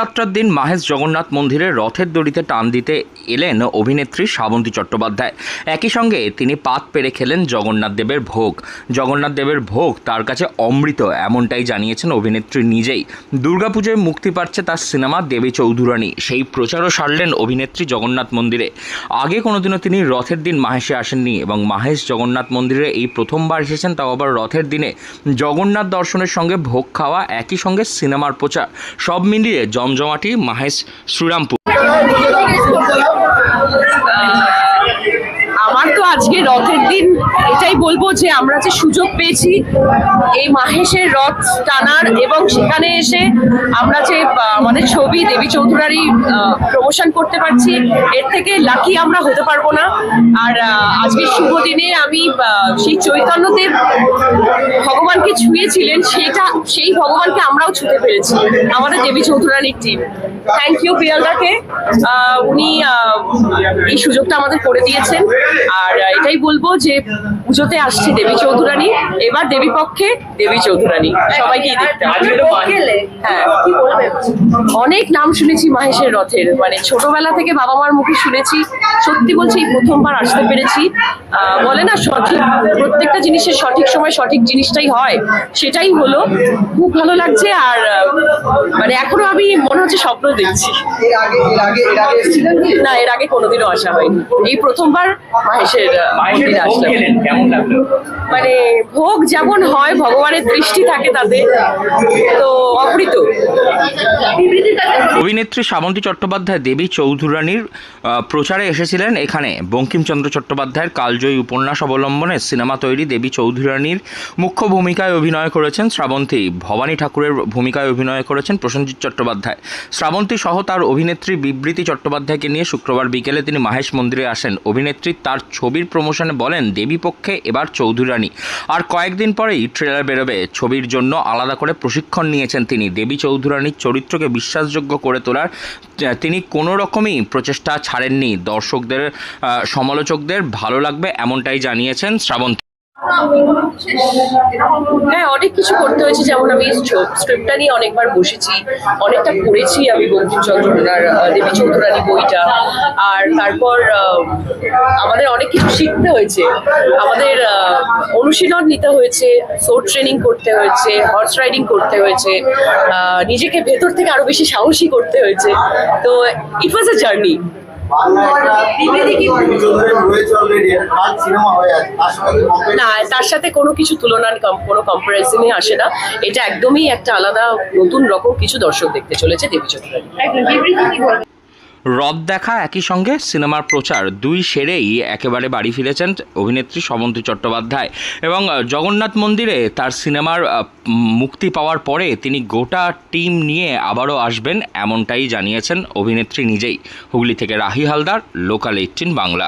যাত্রার দিন মাহেশ জগন্নাথ মন্দিরে রথের দড়িতে টান দিতে এলেন অভিনেত্রী শ্রাবন্তী চট্টোপাধ্যায়। একই সঙ্গে তিনি পাত পেরে খেলেন জগন্নাথ দেবের ভোগ। জগন্নাথ দেবের ভোগ তার কাছে অমৃত, এমনটাই জানিয়েছেন অভিনেত্রী নিজেই। দুর্গাপুজোয় মুক্তি পাচ্ছে তার সিনেমা দেবী চৌধুরানী। সেই প্রচারও সারলেন অভিনেত্রী জগন্নাথ মন্দিরে। আগে কোনোদিনও তিনি রথের দিন মাহেশে আসেননি এবং মাহেশ জগন্নাথ মন্দিরে এই প্রথমবার এসেছেন, তাও আবার রথের দিনে। জগন্নাথ দর্শনের সঙ্গে ভোগ খাওয়া, একই সঙ্গে সিনেমার প্রচার। সব মিলিয়ে জমজমাটি মাহেশ শ্রীরামপুর। আমার তো আজকে রথের দিন এটাই বলব যে আমরা যে সুযোগ পেয়েছি এই মাহেশের রথ টানার এবং সেখানে এসে আমরা যে আমাদের ছবি দেবী চৌধুরারই প্রমোশন করতে পারছি এর থেকে লাকি আমরা হতে পারব না। আর আজকের শুভ দিনে আমি সেই চৈতন্যদেব ভগবানকে ছুঁয়েছিলেন সেটা সেই ভগবানকে আমরাও ছুঁতে পেরেছি আমাদের দেবী চৌধুরানীর টিম থ্যাংক ইউ পিয়ালদাকে আহ, উনি এই সুযোগটা আমাদের করে দিয়েছেন। আর এটাই বলব যে পুজোতে আসছে দেবী চৌধুরানী। এবার দেবী পক্ষে দেবী চৌধুরানী। সবাইকে দেখতে হ্যাঁ। অনেক নাম শুনেছি মাহেশের রথের। মানে ছোটবেলা থেকে বাবা মার মুখে শুনেছি। সত্যি বলছি এই প্রথমবার আসতে পেরেছি। বলে না সঠিক প্রত্যেকটা জিনিসের সঠিক সময় সঠিক জিনিসটাই হয়। সেটাই হলো। খুব ভালো লাগছে আর মানে এখনও আমি মনে হচ্ছে স্বপ্ন দেখছি। এর আগে এর আগে এর আগে এসেছিলেন? কি না এর আগে কোনোদিনও আসা হয়নি। এই প্রথমবার মাহেশের মন্দিরে আসলাম কেমন লাগল? মানে ভোগ যেমন হয় ভগবানের দৃষ্টি থাকে তাতে। তো অমৃত। অভিনেত্রী শ্রাবন্তী চট্টোপাধ্যায় দেবী চৌধুরানীর আহ, প্রচারে এসেছিলেন এখানে। বঙ্কিমচন্দ্র চট্টোপাধ্যায়ের কালজয়ী উপন্যাস অবলম্বনে সিনেমা তৈরি দেবী চৌধুরানীর মুখ্য ভূমিকায় অভিনয় করেছেন শ্রাবন্তী। ভবানী ঠাকুরের ভূমিকায় অভিনয় করেছেন প্রসেনজিৎ চট্টোপাধ্যায়। শ্রাবন্তী সহ তার অভিনেত্রী বিবৃতি চট্টোপাধ্যায়কে নিয়ে শুক্রবার বিকেলে তিনি মাহেশ মন্দিরে আসেন। অভিনেত্রী তার ছবির প্রমোশনে বলেন দেবী পক্ষে এবার চৌধুরানী আর কয়েকদিন পরেই ট্রেলার বেরোবে। ছবির জন্য আলাদা করে প্রশিক্ষণ নিয়েছেন তিনি। দেবী চৌধুরানীর চরিত্রকে বিশ্বাসযোগ্য করে তোলার তিনি কোনো রকমই প্রচেষ্টা ছাড়েননি। দর্শকদের সমালোচকদের ভালো লাগবে এমনটাই জানিয়েছেন শ্রাবন্তী। হ্যাঁ অনেক কিছু করতে হয়েছে। যেমন আমি স্ক্রিপ্টটা নিয়ে অনেকবার বসেছি অনেকটা পড়েছি আমি বঙ্কিমচন্দ্রনার আহ, দেবী চৌধুরানী বইটা। আর তারপর আমাদের অনেক কিছু শিখতে হয়েছে। আমাদের অনুশীলন নিতে হয়েছে সোর ট্রেনিং করতে হয়েছে হর্স রাইডিং করতে হয়েছে নিজেকে ভেতর থেকে আরও বেশি সাহসী করতে হয়েছে। তো ইট ওয়াজ আ জার্নি না, তার সাথে কোনো কিছু তুলনার কোনো কম্পারিজনই আসে না। এটা একদমই একটা আলাদা নতুন রকম কিছু দর্শক দেখতে চলেছে দেবী চৌধুরানী রথ দেখা একই সঙ্গে সিনেমার প্রচার। দুই সেরেই একেবারে বাড়ি ফিরেছেন অভিনেত্রী সমন্তী চট্টোপাধ্যায় এবং জগন্নাথ মন্দিরে তার সিনেমার মুক্তি পাওয়ার পরে তিনি গোটা টিম নিয়ে আবারও আসবেন, এমনটাই জানিয়েছেন অভিনেত্রী নিজেই। হুগলি থেকে রাহি হালদার লোকাল এইটিন বাংলা।